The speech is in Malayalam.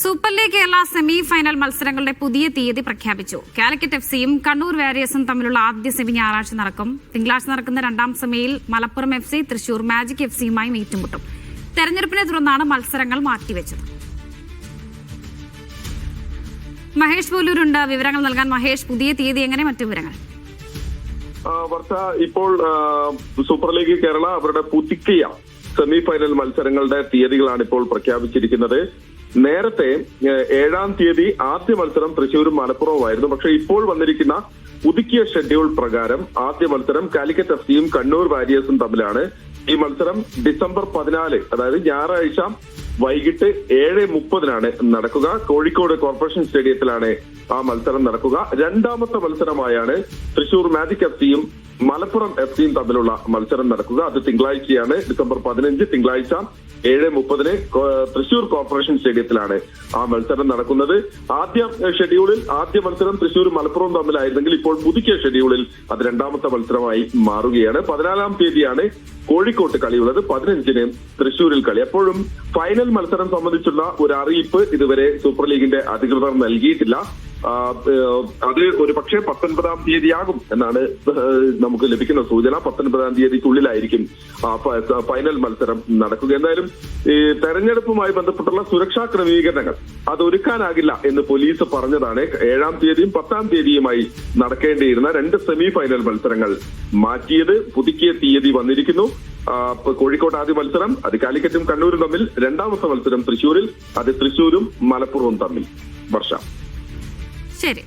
Super league Kerala semi final മത്സരങ്ങളുടെ പുതിയ തീയതി പ്രഖ്യാപിച്ചു. കാലിക്കറ്റ് എഫ് സിയും കണ്ണൂർ വാരിയേഴ്സും തമ്മിലുള്ള ആദ്യ സെമി ഞായറാഴ്ച നടക്കും. തിങ്കളാഴ്ച നടക്കുന്ന രണ്ടാം സെമിയിൽ Malappuram F C Thrissur magic F സിയുമായും ഏറ്റുമുട്ടും. തെരഞ്ഞെടുപ്പിനെ തുടർന്നാണ് മത്സരങ്ങൾ മാറ്റിവെച്ചത്. മഹേഷ് പോലൂരുണ്ട് വിവരങ്ങൾ നൽകാൻ മഹേഷ് പുതിയ തീയതി എങ്ങനെ? മറ്റു വിവരങ്ങൾ. വർഷ ഇപ്പോൾ സൂപ്പർ ലീഗ് കേരള അവരുടെ പുതുക്കിയ സെമി ഫൈനൽ മത്സരങ്ങളുടെ തീയതികളാണ് ഇപ്പോൾ പ്രഖ്യാപിച്ചിരിക്കുന്നത്. നേരത്തെ ഏഴാം തീയതി ആദ്യ മത്സരം തൃശ്ശൂരും മലപ്പുറവുമായിരുന്നു. പക്ഷേ ഇപ്പോൾ വന്നിരിക്കുന്ന പുതുക്കിയ ഷെഡ്യൂൾ പ്രകാരം ആദ്യ മത്സരം കാലിക്കറ്റ് എഫ് സിയും കണ്ണൂർ വാരിയേഴ്സും തമ്മിലാണ്. ഈ മത്സരം ഡിസംബർ പതിനാല് അതായത് ഞായറാഴ്ച വൈകിട്ട് ഏഴ് മുപ്പതിനാണ് നടക്കുക. കോഴിക്കോട് കോർപ്പറേഷൻ സ്റ്റേഡിയത്തിലാണ് ആ മത്സരം നടക്കുക. രണ്ടാമത്തെ മത്സരമായാണ് തൃശൂർ മാജിക് എഫ് സിയും മലപ്പുറം എഫ് സിയും തമ്മിലുള്ള മത്സരം നടക്കുക. അത് തിങ്കളാഴ്ചയാണ് ഡിസംബർ പതിനഞ്ച് തിങ്കളാഴ്ച ഏഴ് മുപ്പതിന് തൃശൂർ കോർപ്പറേഷൻ സ്റ്റേഡിയത്തിലാണ് ആ മത്സരം നടക്കുന്നത്. ആദ്യ ഷെഡ്യൂളിൽ ആദ്യ മത്സരം തൃശൂർ മലപ്പുറം തമ്മിലായിരുന്നെങ്കിൽ ഇപ്പോൾ പുതുക്കിയ ഷെഡ്യൂളിൽ അത് രണ്ടാമത്തെ മത്സരമായി മാറുകയാണ്. പതിനാലാം തീയതിയാണ് കോഴിക്കോട്ട് കളിയുള്ളത്. പതിനഞ്ചിന് തൃശൂരിൽ കളി. അപ്പോഴും ഫൈനൽ മത്സരം സംബന്ധിച്ചുള്ള ഒരു അറിയിപ്പ് ഇതുവരെ സൂപ്പർ ലീഗിന്റെ അധികൃതർ നൽകിയിട്ടില്ല. അത് ഒരു പക്ഷേ പത്തൊൻപതാം തീയതിയാകും എന്നാണ് നമുക്ക് ലഭിക്കുന്ന സൂചന. പത്തൊൻപതാം തീയതിക്കുള്ളിലായിരിക്കും ഫൈനൽ മത്സരം നടക്കുക. എന്തായാലും ഈ തെരഞ്ഞെടുപ്പുമായി ബന്ധപ്പെട്ടുള്ള സുരക്ഷാ ക്രമീകരണങ്ങൾ അത് ഒരുക്കാനാകില്ല എന്ന് പോലീസ് പറഞ്ഞതാണ്. ഏഴാം തീയതിയും പത്താം തീയതിയുമായി നടക്കേണ്ടിയിരുന്ന രണ്ട് സെമി ഫൈനൽ മത്സരങ്ങൾ മാറ്റിയത് പുതുക്കിയ തീയതി വന്നിരിക്കുന്നു. കോഴിക്കോട് ആദ്യ മത്സരം അത് കാലിക്കറ്റും കണ്ണൂരും തമ്മിൽ. രണ്ടാമത്തെ മത്സരം തൃശൂരിൽ അത് തൃശൂരും മലപ്പുറവും തമ്മിൽ. വർഷ ശരി.